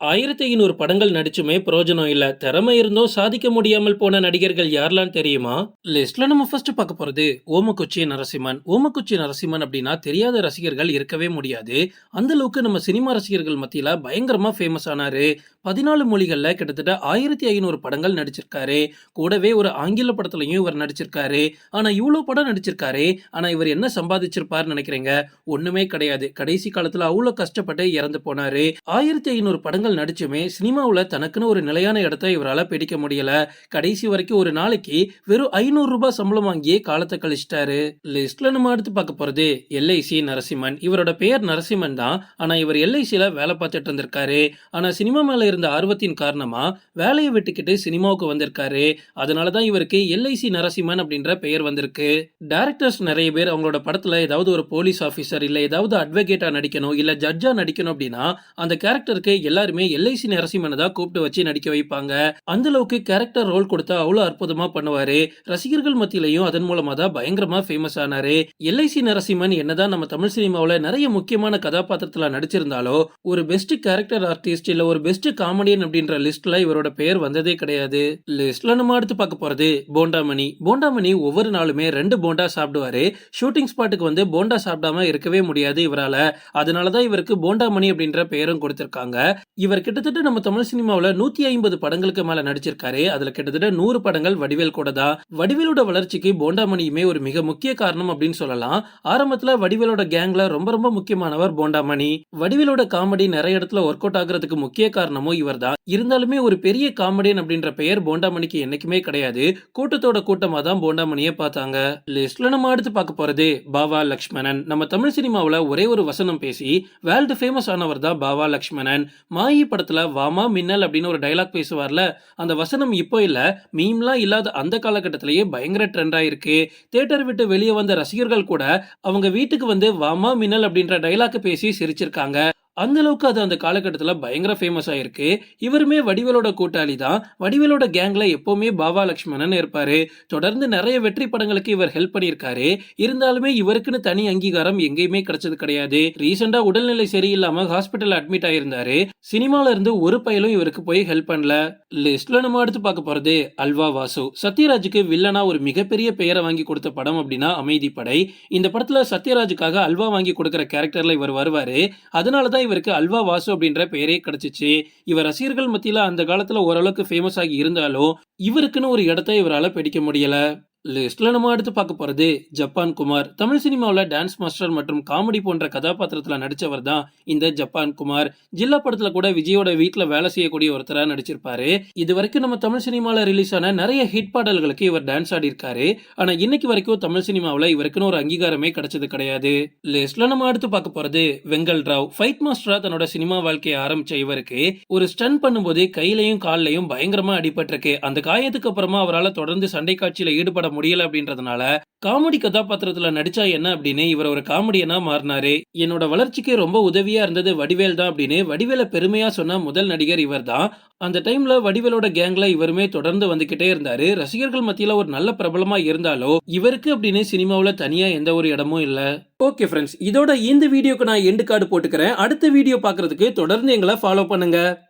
ஆயிரத்தி ஐநூறு படங்கள் நடிச்சுமே பிரயோஜனம் இல்ல. திறமை இருந்தும் சாதிக்க முடியாமல் போன நடிகர்கள் யாரெல்லாம் தெரியுமா? லிஸ்ட்ல நம்ம ஃபர்ஸ்ட் பார்க்க போறது ஓமக்குச்சி நரசிம்மன். ஓமக்குச்சி நரசிம்மன் அப்படின்னா தெரியாத ரசிகர்கள் இருக்கவே முடியாது. அந்த அளவுக்கு நம்ம சினிமா ரசிகர்கள் மத்தியில பயங்கரமா ஃபேமஸ் ஆனாரு. பதினாலு மொழிகளில் கிட்டத்தட்ட ஆயிரத்தி ஐநூறு படங்கள் நடிச்சிருக்காரு. கூடவே ஒரு ஆங்கில படத்துலையும் இவர் நடிச்சிருக்காரு. ஆனா இவ்வளோ படம் நடிச்சிருக்காரு. ஆனா இவர் என்ன சம்பாதிச்சிருப்பாருன்னு நினைக்கிறீங்க? ஒண்ணுமே கிடையாது. கடைசி காலத்துல அவ்வளோ கஷ்டப்பட்டு இறந்து போனாரு. ஆயிரத்தி ஐநூறு படங்கள் நடிச்சுமே சினிமாவில் தனக்குன்னு ஒரு நிலையான இடத்த இவரால் பிடிக்க முடியல. கடைசி வரைக்கும் ஒரு நாளைக்கு வெறும் ஐநூறு ரூபாய் சம்பளம் வாங்கியே காலத்தை கழிச்சிட்டாரு. லிஸ்ட்ல நம்ம அடுத்து பார்க்க போறது எல்ஐசி நரசிம்மன். இவரோட பெயர் நரசிம்மன் தான். ஆனா இவர் எல்ஐசியில் வேலை பார்த்துட்டு இருந்திருக்காரு. ஆனா சினிமா மேல இருந்த ஆர்வத்தின் காரணமா வேலையை விட்டுக்கிட்டு சினிமாவுக்கு வந்திருக்காரு. அதனாலதான் இவருக்கு எல்ஐசி நரசிம்மன் அப்படின்ற பெயர் வந்திருக்கு. டேரக்டர்ஸ் நிறைய பேர் அவங்களோட படத்துல ஏதாவது ஒரு போலீஸ் ஆபீசர் இல்ல ஏதாவது அட்வொகேட்டா நடிக்கணும் இல்ல ஜட்ஜா நடிக்கணும் அப்படின்னா அந்த கேரக்டருக்கு எல்லாருமே எல்ஐசி நரசிம்மனை தான் கூப்பிட்டு வச்சு நடிக்க வைப்பாங்க. அந்த அளவுக்கு கேரக்டர் ரோல் கொடுத்தா அவ்வளவு அற்புதமா பண்ணுவாரு. ரசிகர்கள் மத்தியிலையும் அதன் மூலமா தான் பயங்கரமா ஃபேமஸ் ஆனாரு. எல்ஐசி நரசிம்மன் என்னதான் நம்ம தமிழ் சினிமாவில் நிறைய முக்கியமான கதாபாத்திரத்தில் நடிச்சிருந்தாலோ ஒரு பெஸ்ட் கேரக்டர் ஆர்டிஸ்ட் இல்லை ஒரு பெஸ்ட் காமெடியன் அப்படின்ற லிஸ்ட்ல இவரோட பெயர் வந்ததே கிடையாது. லிஸ்ட்ல நம்ம அடுத்து பார்க்க போறது போண்டாமணி. போண்டாமணி ஒவ்வொரு நாளுமே ரெண்டு போண்டா சாப்பிடுவாரு. ஷூட்டிங் ஸ்பாட்டுக்கு வந்து போண்டா சாப்பிடாம இருக்கவே முடியாது இவரால. அதனாலதான் இவருக்கு போண்டாமணி அப்படின்ற பெயரும் கொடுத்திருக்காங்க. இவர் கிட்டத்தட்ட நம்ம தமிழ் சினிமாவுல நூத்தி ஐம்பது படங்களுக்கு மேல நடிச்சிருக்காரு. அதுல கிட்டத்தட்ட நூறு படங்கள் வடிவேல் கூட தான். வடிவேலோட வளர்ச்சிக்கு போண்டாமணியுமே ஒரு மிக முக்கிய காரணம் அப்படின்னு சொல்லலாம். ஆரம்பத்துல வடிவேலோட கேங்ல ரொம்ப ரொம்ப முக்கியமானவர் போண்டாமணி. வடிவேலோட காமெடி நிறைய இடத்துல ஒர்க் அவுட் ஆகுறதுக்கு முக்கிய காரணமும் இவர் தான் இருந்தாலுமே ஒரு பெரிய காமெடியன் அப்படின்ற பெயர் போண்டாமணிக்கு என்னைக்குமே கிடையாது. கூட்டத்தோட கூட்டமா தான் போண்டாமணியை பார்த்தாங்க. லிஸ்ட்ல நம்ம அடுத்து பார்க்க போறது பாவா லக்ஷ்மணன். நம்ம தமிழ் சினிமாவில் ஒரே ஒரு வசனம் பேசி வேர்ல்டு ஃபேமஸ் ஆனவர் தான் பாவா லக்ஷ்மணன். மாயி படத்துல வாமா மின்னல் அப்படின்னு ஒரு டைலாக் பேசுவார்ல அந்த வசனம் இப்போ இல்ல. மீம்லாம் இல்லாத அந்த காலகட்டத்திலேயே பயங்கர ட்ரெண்ட் ஆயிருக்கு. தேட்டர் விட்டு வெளியே வந்த ரசிகர்கள் கூட அவங்க வீட்டுக்கு வந்து வாமா மின்னல் அப்படின்ற டைலாக் பேசி சிரிச்சிருக்காங்க. அந்த அளவுக்கு அது அந்த காலகட்டத்தில் பயங்கர ஃபேமஸ் ஆயிருக்கு. இவருமே வடிவேலோட கூட்டாளி தான். வடிவேலோட கேங்ல எப்போவுமே பாபா லக்ஷ்மணன் இருப்பாரு. தொடர்ந்து நிறைய வெற்றி படங்களுக்கு இவர் ஹெல்ப் பண்ணியிருக்காரு. இருந்தாலுமே இவருக்குன்னு தனி அங்கீகாரம் எங்கேயுமே கிடைச்சது கிடையாது. ரீசெண்டா உடல்நிலை சரியில்லாம ஹாஸ்பிட்டல் அட்மிட் ஆயிருந்தாரு. சினிமால இருந்து ஒரு பயலும் இவருக்கு போய் ஹெல்ப் பண்ணல. லிஸ்ட்ல நம்ம அடுத்து பார்க்க போறது அல்வா வாசு. சத்யராஜுக்கு வில்லனா ஒரு மிகப்பெரிய பெயரை வாங்கி கொடுத்த படம் அப்படின்னா அமைதி படை. இந்த படத்துல சத்யராஜுக்காக அல்வா வாங்கி கொடுக்கிற கேரக்டர்ல இவர் வருவாரு. அதனாலதான் இவருக்கு அல்வா வாசு அப்படின்ற பெயரே கிடைச்சிச்சு. இவர் ரசிகர்கள் மத்தியில அந்த காலத்துல ஓரளவுக்கு ஃபேமஸ் ஆகி இருந்தாலும் இவருக்குன்னு ஒரு இடத்த இவரால பிடிக்க முடியல. லிஸ்ட்ல நம்ம அடுத்து பார்க்க போறது ஜப்பான் குமார். தமிழ் சினிமாவில் டான்ஸ் மாஸ்டர் மற்றும் காமெடி போன்ற கதாபாத்திரத்தில் நடித்தவர் தான் இந்த ஜப்பான் குமார். ஜில்லா படத்தில் கூட விஜயோட வீட்டில் வேலை செய்யக்கூடிய ஒருத்தராக நடிச்சிருப்பாரு. இது வரைக்கும் நம்ம தமிழ் சினிமாவில் ரிலீஸ் ஆன நிறைய ஹிட் பாடல்களுக்கு இவர் டான்ஸ் ஆடி ஆனால் இன்னைக்கு வரைக்கும் தமிழ் சினிமாவில் இவருக்குன்னு ஒரு அங்கீகாரமே கிடைச்சது கிடையாது. லிஸ்ட்ல நம்ம அடுத்து பார்க்க போறது வெங்கல் ராவ். ஃபைட் மாஸ்டரா தன்னோட சினிமா வாழ்க்கையை ஆரம்பிச்ச இவருக்கு ஒரு ஸ்டன் பண்ணும்போது கையிலையும் கால்லையும் பயங்கரமாக அடிபட்டிருக்கு. அந்த காயத்துக்கு அப்புறமா அவரால் தொடர்ந்து சண்டை காட்சியில் ஈடுபட முடியல அப்படின்றதுனால காமெடி கதாபாத்திரத்துல நடிச்சா என்ன அப்படின்னு இவர் ஒரு காமெடியனா மாறினாரு. என்னோட வளர்ச்சிக்கு ரொம்ப உதவியா இருந்தது வடிவேல் தான் அப்படின்னு வடிவேல பெருமையா சொன்ன முதல் நடிகர் இவர் தான். அந்த டைம்ல வடிவேலோட கேங்ல இவருமே தொடர்ந்து வந்துகிட்டே இருந்தாரு. ரசிகர்கள் மத்தியில ஒரு நல்ல பிரபலமா இருந்தாலோ இவருக்கு அப்படின்னு சினிமாவில தனியா எந்த ஒரு இடமும் இல்ல. ஓகே ஃப்ரெண்ட்ஸ் இதோட இந்த வீடியோக்கு நான் எண்டு கார்டு போட்டுக்கிறேன். அடுத்த வீடியோ பாக்குறதுக்கு தொடர்ந்து எங்களை ஃபாலோ பண்ணுங்க.